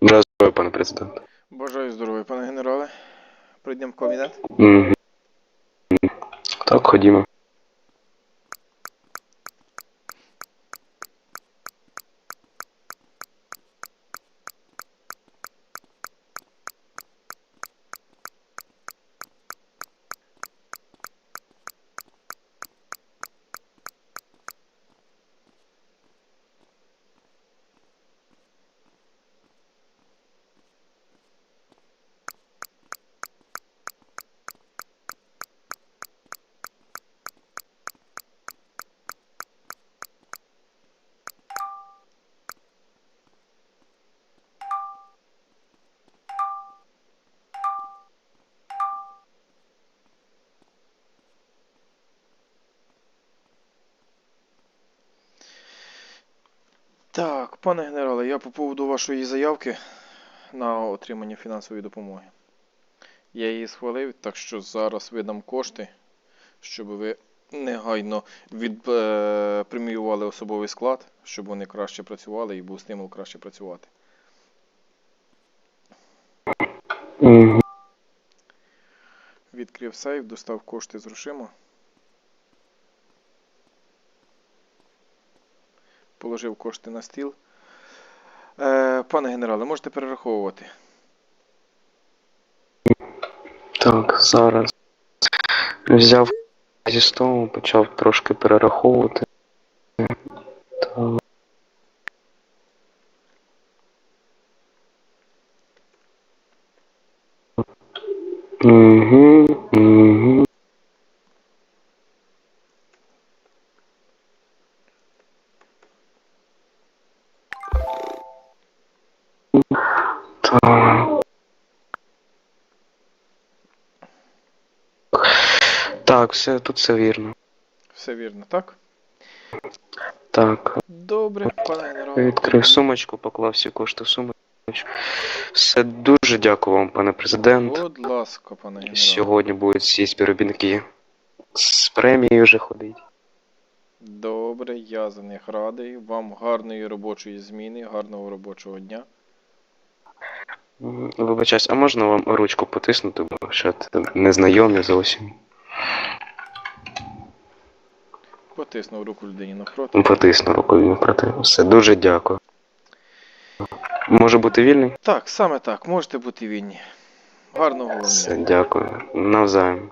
Бажаю здоров'я, пане президенте. Бажаю здоров'я, пане генерале. Прийдемо в комітет. Mm -hmm. Так, ходімо. Так, пане генерале, я по поводу вашої заявки на отримання фінансової допомоги. Я її схвалив, так що зараз видам кошти, щоб ви негайно від, е, особовий склад, щоб вони краще працювали і був стимул краще працювати. Відкрив сейф, достав кошти з грошима. Положив кошти на стіл. Е, пане генерале, можете перераховувати. Так, зараз. Взяв зі столу, почав трошки перераховувати. Так. Угу, угу. Так. Так, все, тут все вірно. Все вірно, так? Так, Добре, пане генерале. відкрив сумочку, поклав всі кошти в сумочку. Все дуже дякую вам, пане президент. Будь ласка, пане генерале. Сьогодні будуть всі співробітники з премією вже ходить. Добре, я за них радий. Вам гарної робочої зміни, гарного робочого дня. Вибачаюсь, а можна вам ручку потиснути, бо що незнайомі зовсім. Потиснув руку людині навпроти. Потисну він проти. Все, дуже дякую. Може бути вільний? Так, саме так, можете бути вільні. Гарного вам дня. Все, дякую. Навзаєм.